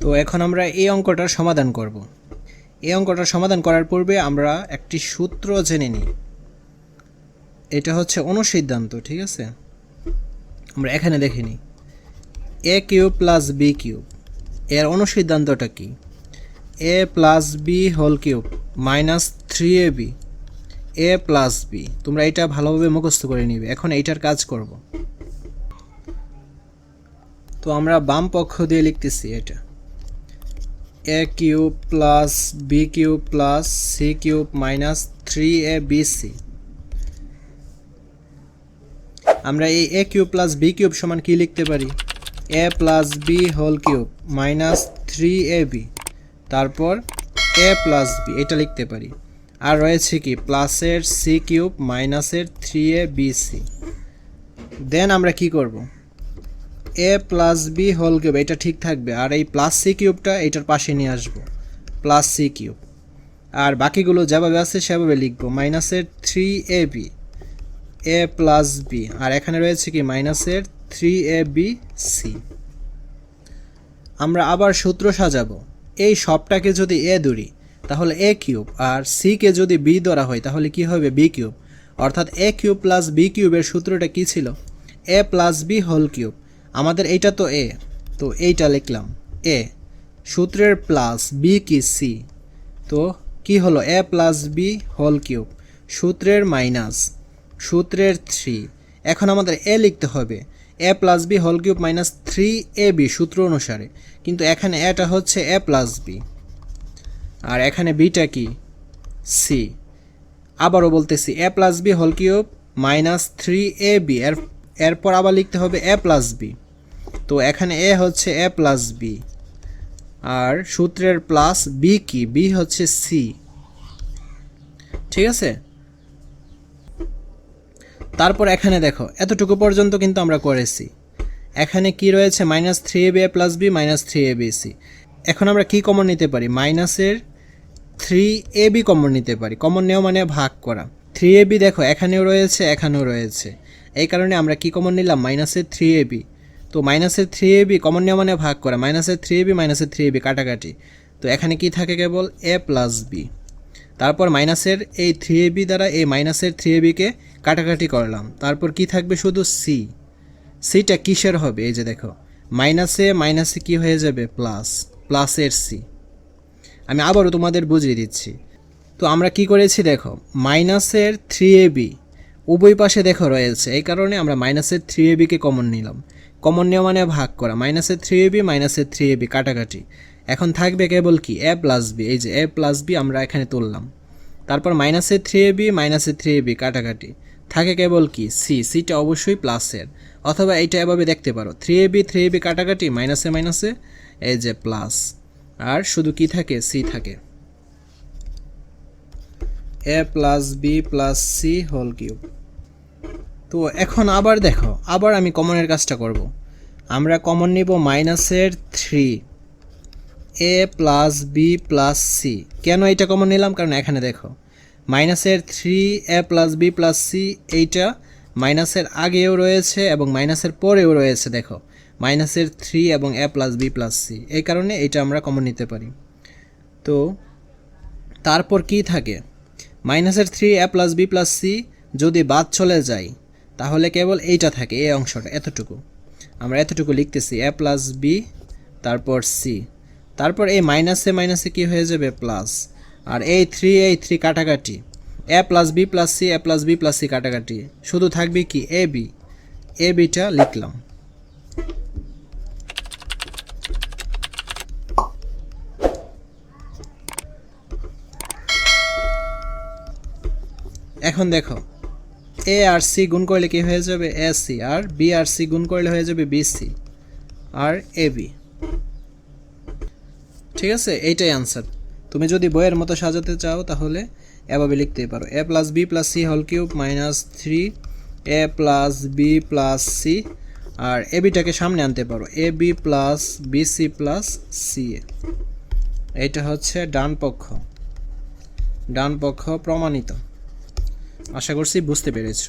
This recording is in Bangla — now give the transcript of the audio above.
তো এখন আমরা এই অঙ্কটার সমাধান করব। এই অঙ্কটার সমাধান করার পূর্বে আমরা একটি সূত্র জেনে নিই। এটা হচ্ছে অনুসিদ্ধান্ত, ঠিক আছে? আমরা এখানে দেখে নিই। A cube plus B cube, এর অনুসিদ্ধান্তটা কি? A plus B whole cube minus three A B, A plus B, তোমরা এটা ভালোভাবে মুখস্থ করে নিবে। এখন এইটার কাজ করব। তো আমরা বাম পক্ষ দিয়ে লিখতেছি এটা। A cube plus B cube plus C cube minus three A B C আমরা এই A cube plus B cube সমান কি লিখতে পারি? A plus B whole cube minus three A B তারপর এ প্লাস বি এটা লিখতে পারি। আর রয়েছে কি প্লাসের সি কিউব মাইনাসের three A B C then আমরা কি করব? A plus B whole cube এটা ঠিক থাকবে। আর এই প্লাস সি কিউবটা এটার পাশে নিয়ে আসব। প্লাস সি কিউব আর বাকিগুলো যেভাবে আছে, সেভাবে লিখব। মাইনাসের three A B A plus B আর এখানে রয়েছে কি? মাইনাসের থ্রি এ বি সি আমরা আবার সূত্র সাজাবো। এই সবটাকে যদি এ ধরি, তাহলে এ কিউব আর সিকে যদি বি ধরা হয়, তাহলে কি হবে? বি কিউব অর্থাৎ এ কিউব প্লাস বি কিউবের সূত্রটা কি ছিল? A plus B whole cube আমাদের এইটা তো এ তো এইটা লিখলাম। এ সূত্রের প্লাস বি কি সি তো কি হলো? A plus B whole cube সূত্রের মাইনাস সূত্রের থ্রি এখন আমাদের এ লিখতে হবে। A plus B whole cube minus three A B সূত্র অনুসারে। কিন্তু এখানে এটা হচ্ছে এ প্লাস বি আর এখানে বিটা কি? সি আবারও বলতেছি A plus B whole cube minus three A B এর এরপর আবার লিখতে হবে এ প্লাস বি। তো এখানে এ হচ্ছে এ প্লাস বি। আর সূত্রের প্লাস বি কি? বি হচ্ছে সি। ঠিক আছে? তারপর এখানে দেখো, এতটুকু পর্যন্ত কিন্তু আমরা করেছি। এখানে কি রয়েছে? Minus three A B A plus B minus three A B C. এখন আমরা কি কমন নিতে পারি? মাইনাসের থ্রি এ বি কমন নিতে পারি। কমন নেওয়া মানে ভাগ করা। থ্রি এ বি দেখো, এখানেও রয়েছে এখানেও রয়েছে। এই কারণে আমরা কি কমন নিলাম? মাইনাসের থ্রি এ বি তো মাইনাসের থ্রি এ বি কমন নেওয়া মানে ভাগ করা। মাইনাসের থ্রি এ বি মাইনাসের থ্রি এ বি কাটাকাটি। তো এখানে কি থাকে কেবল? এ প্লাস বি তারপর মাইনাসের এই থ্রি এ বি দ্বারা এই মাইনাসের থ্রি এ বিকে কাটাকাটি করলাম। তারপর কি থাকবে শুধু সি সিটা কিসের হবে? এই যে দেখো। মাইনাসে মাইনাসে কি হয়ে যাবে? প্লাস প্লাসের সি আমি আবারও তোমাদের বুঝিয়ে দিচ্ছি। তো আমরা কি করেছি দেখো? মাইনাসের থ্রি এ বি উভয় পাশে দেখো রয়েছে। এই কারণে আমরা মাইনাসের থ্রি এ বিকে কমন নিলাম। কমন নেওয়া মানে ভাগ করা। মাইনাসের থ্রি এ বি মাইনাসের থ্রি এ বি কাটাকাটি। এখন থাকবে কেবল কি? এ প্লাস বি এই যে এ প্লাস বি আমরা এখানে তুললাম। তারপর মাইনাসের থ্রি এ বি মাইনাসের থ্রি এ বি কাটাকাটি। থাকে কেবল কি? সি সিটা অবশ্যই প্লাসের অথবা এইটা এভাবে দেখতে পারো। Three A B three A B কাটাকাটি, মাইনাসে মাইনাসে, এই যে প্লাস আর শুধু কি থাকে? সি থাকে। A plus B plus C whole cube তো এখন আবার দেখো, আবার আমি কমনের কাজটা করব। আমরা কমন নিব মাইনাসের three A plus B plus C কেন এটা কমন নিলাম? কারণ এখানে দেখো মাইনাসের three A plus B plus C এইটা মাইনাসের আগেও রয়েছে এবং মাইনাসের পরেও রয়েছে, দেখো। মাইনাসের থ্রি এবং A plus B plus C এই কারণে এটা আমরা কমন নিতে পারি। তো তারপর কি থাকে? মাইনাসের three A plus B plus C যদি বাদ চলে যায় তাহলে কেবল এইটা থাকে, এই অংশটা, এতটুকু। আমরা এতটুকু লিখতেছি এ প্লাস বি তারপর সি তারপর এই মাইনাসে মাইনাসে কি হয়ে যাবে? প্লাস আর এই থ্রি এই থ্রি কাটাকাটি। A plus B plus C A plus B plus C কাটাকাটি। শুধু থাকবে কি? এ বি এ বিটা লিখলাম। এখন দেখো এ আর সি গুণ করলে কি হয়ে যাবে? এ সি আর বি আর সি গুণ করলে হয়ে যাবে বি সি আর এ বি ঠিক আছে? এইটাই আনসার তুমি যদি বইয়ের মতো সাজাতে চাও, তাহলে এভাবে লিখতেই পারো। A plus B plus C whole cube minus three A plus B plus C R A বিটাকে সামনে আনতে পারো। A B plus B C plus C A. এইটা হচ্ছে ডান পক্ষ। ডান পক্ষ প্রমাণিত। আশা করছি বুঝতে পেরেছ।